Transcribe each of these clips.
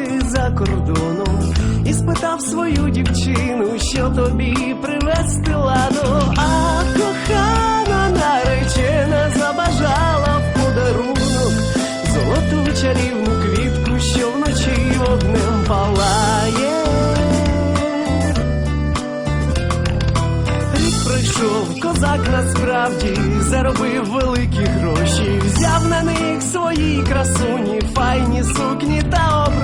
жити за кордоном. І спитав свою дівчину, що тобі привезти ладу. А кохана наречена забажала в подарунок золоту чарівну квітку, що вночі вогнем палає. Рік козак насправді заробив великі гроші, взяв на них свої красуні, файні сукні та обручку,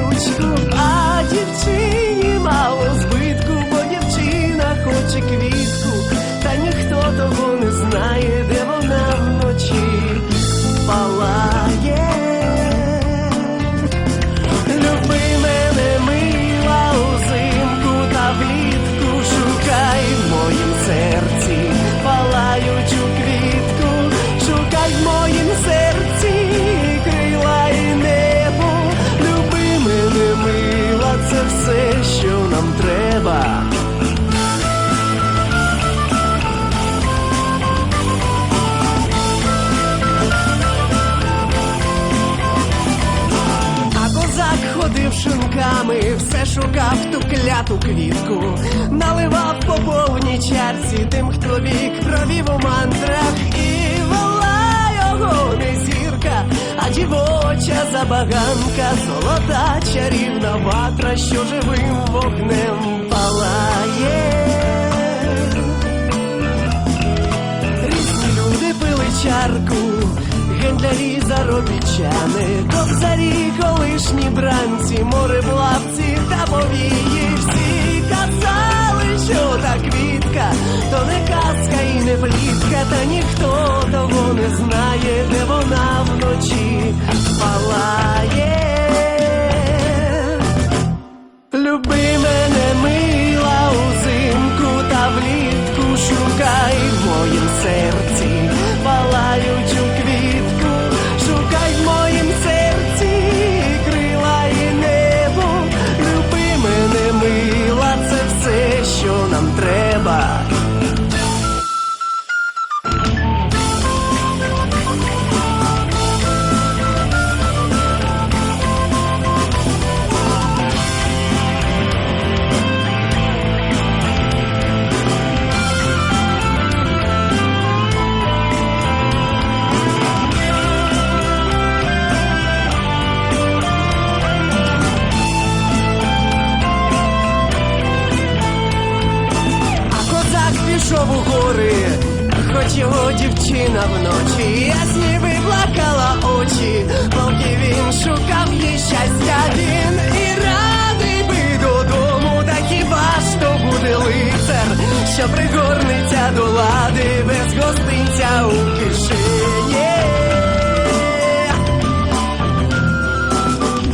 шинками, все шукав ту кляту квітку, наливав по повній чарці тим, хто вік провів у мантрах, і вела його не зірка, а дівоча забаганка, золота чарівна ватра, що живим вогнем палає. Різні люди пили чарку, гендлярі заробітчани, кобзарі, колишні бранці, мореплавці та повії. Всі казали, що та квітка, то не казка і не плітка, та ніхто того не знає, де вона вночі палає. Люби мене, мила, узимку та влітку, шукай в моїм серці пішов у гори, хоч його дівчина вночі ясні виплакала очі, поки він шукав їй щастя, він і радий би додому, та хіба ж то буде лицар, що пригорниться до лади без гостинця у кишені.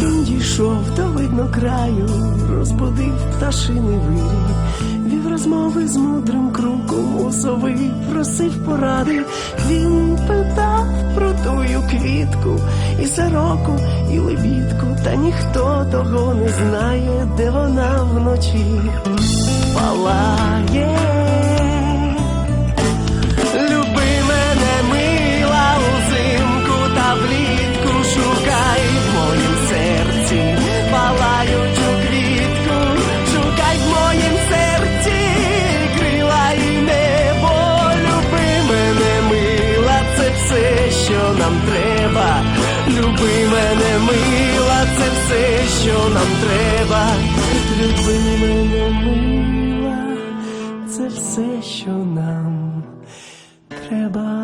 Він дійшов до видно краю, розбудив пташиний вирій, вів розмови з мудрим кругом у сови, просив поради. Він питав про тую квітку, і сороку, і лебідку, та ніхто того не знає, де вона вночі палає. Що нам треба. Люби мене, мила, це все, що нам треба.